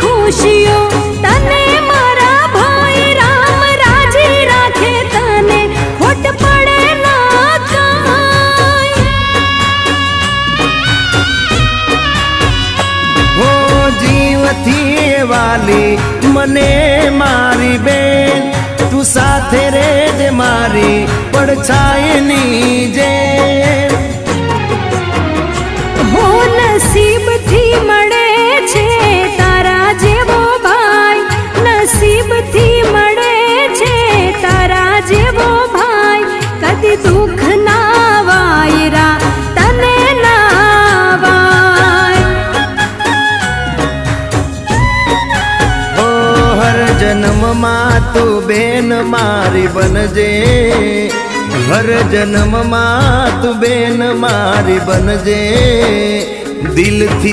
ખુશીઓ. રામ રાજી રાખે, તને મને મારી બેન, તું સાથે રે જે મારી, પડછાયની જેમ. જન્મમાં તું બેન મારી બનજે. હર જન્મમાં તું બેન મારી બનજે. દિલથી